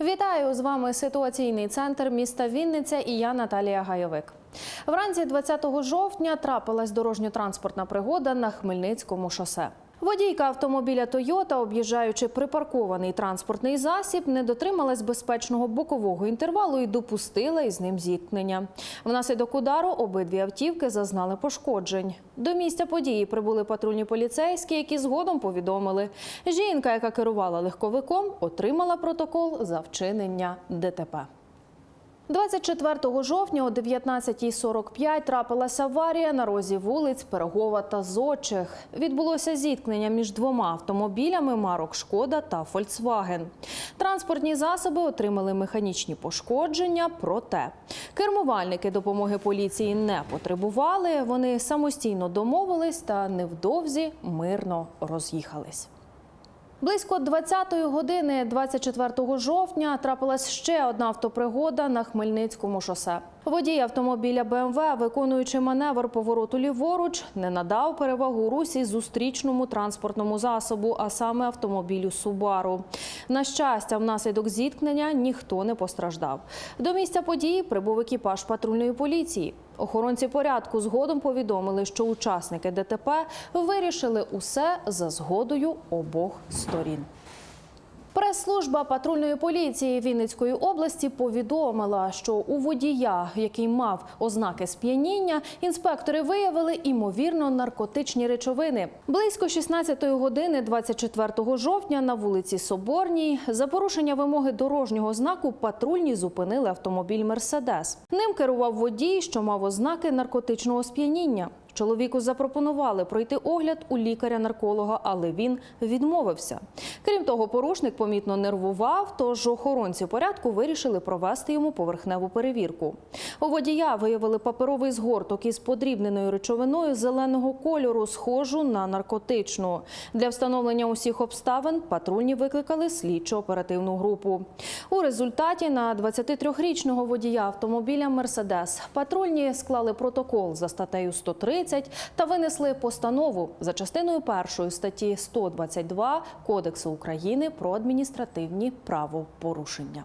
Вітаю з вами ситуаційний центр міста Вінниця і я Наталія Гайовик. Вранці 20 жовтня трапилась дорожньо-транспортна пригода на Хмельницькому шосе. Водійка автомобіля Тойота, об'їжджаючи припаркований транспортний засіб, не дотрималась безпечного бокового інтервалу і допустила із ним зіткнення. Внаслідок удару обидві автівки зазнали пошкоджень. До місця події прибули патрульні поліцейські, які згодом повідомили, жінка, яка керувала легковиком, отримала протокол за вчинення ДТП. 24 жовтня о 19.45 трапилася аварія на розі вулиць Пирогова та Зочих. Відбулося зіткнення між двома автомобілями марок Шкода та Фольксваген. Транспортні засоби отримали механічні пошкодження, проте кермувальники допомоги поліції не потребували. Вони самостійно домовились та невдовзі мирно роз'їхались. Близько 20-ї години 24 жовтня трапилась ще одна автопригода на Хмельницькому шосе. Водій автомобіля БМВ, виконуючи маневр повороту ліворуч, не надав перевагу русі зустрічному транспортному засобу, а саме автомобілю Субару. На щастя, внаслідок зіткнення ніхто не постраждав. До місця події прибув екіпаж патрульної поліції. Охоронці порядку згодом повідомили, що учасники ДТП вирішили усе за згодою обох сторін. Прес-служба патрульної поліції Вінницької області повідомила, що у водія, який мав ознаки сп'яніння, інспектори виявили імовірно наркотичні речовини. Близько 16 години 24 жовтня на вулиці Соборній за порушення вимоги дорожнього знаку патрульні зупинили автомобіль Мерседес. Ним керував водій, що мав ознаки наркотичного сп'яніння. Чоловіку запропонували пройти огляд у лікаря-нарколога, але він відмовився. Крім того, порушник помітно нервував, тож охоронці порядку вирішили провести йому поверхневу перевірку. У водія виявили паперовий згорток із подрібненою речовиною зеленого кольору, схожу на наркотичну. Для встановлення усіх обставин патрульні викликали слідчо-оперативну групу. У результаті на 23-річного водія автомобіля Мерседес патрульні склали протокол за статтею 130 та винесли постанову за частиною першої статті 122 Кодексу України про адміністративні правопорушення.